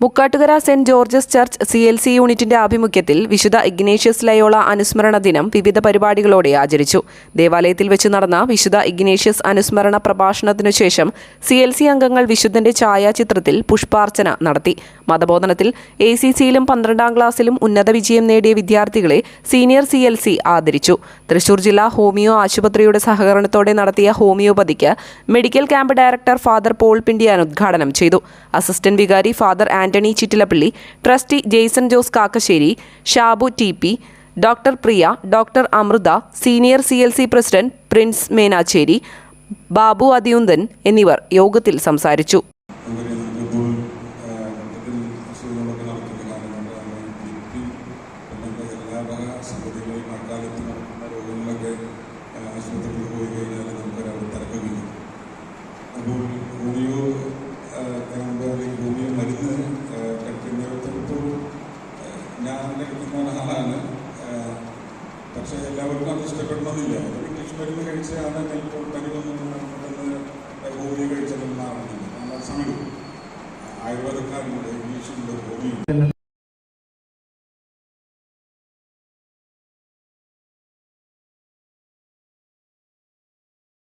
Mukkattukara Saint George's church C L C യൂണിറ്റിന്റെ ആഭിമുഖ്യത്തിൽ വിശുദ്ധ ഇഗ്നേഷ്യസ് ലയോള അനുസ്മരണ ദിനം വിവിധ പരിപാടികളോടെ ആചരിച്ചു. ദേവാലയത്തിൽ വെച്ച് നടന്ന വിശുദ്ധ ഇഗ്നേഷ്യസ് അനുസ്മരണ പ്രഭാഷണത്തിനു ശേഷം സി എൽ സി അംഗങ്ങൾ വിശുദ്ധന്റെ ഛായാചിത്രത്തിൽ പുഷ്പാർച്ചന നടത്തി. മതബോധനത്തിൽ എ സി സിയിലും പന്ത്രണ്ടാം ക്ലാസ്സിലും ഉന്നത വിജയം നേടിയ വിദ്യാർത്ഥികളെ സീനിയർ സി എൽ സി ആദരിച്ചു. തൃശൂർ ജില്ലാ ഹോമിയോ ആശുപത്രിയുടെ സഹകരണത്തോടെ നടത്തിയ homeopathic medical camp director father Paul Pindiyan ഉദ്ഘാടനം ചെയ്തു. അസിസ്റ്റന്റ് വികാരി father Anthony Chittilappally trustee Jason Jose Kakkassery Shabu T P doctor Priya doctor Amrutha senior C L C president Prince Menachery Babu Athiyunthan എന്നിവർ യോഗത്തിൽ സംസാരിച്ചു. ആശുപത്രിയിൽ പോയി കഴിഞ്ഞാൽ നമുക്കൊരാൾ തിരക്കില്ല അപ്പോൾ ഓഡിയോ ക്യാമ്പ് അല്ലെങ്കിൽ പക്ഷേ എല്ലാവർക്കും അത് ഇഷ്ടപ്പെടണമെന്നില്ല ഇംഗ്ലീഷ് മരുന്ന് കഴിച്ചാണ് ഇപ്പോൾ പനിവൊന്നും പെട്ടെന്ന് ഹോമിയോ കഴിച്ചാലൊന്നും ആവുന്നില്ല നമ്മൾ സമയം ആയുർവേദക്കാരുണ്ട് ഇംഗ്ലീഷുണ്ട് ഹോമിയുണ്ട്.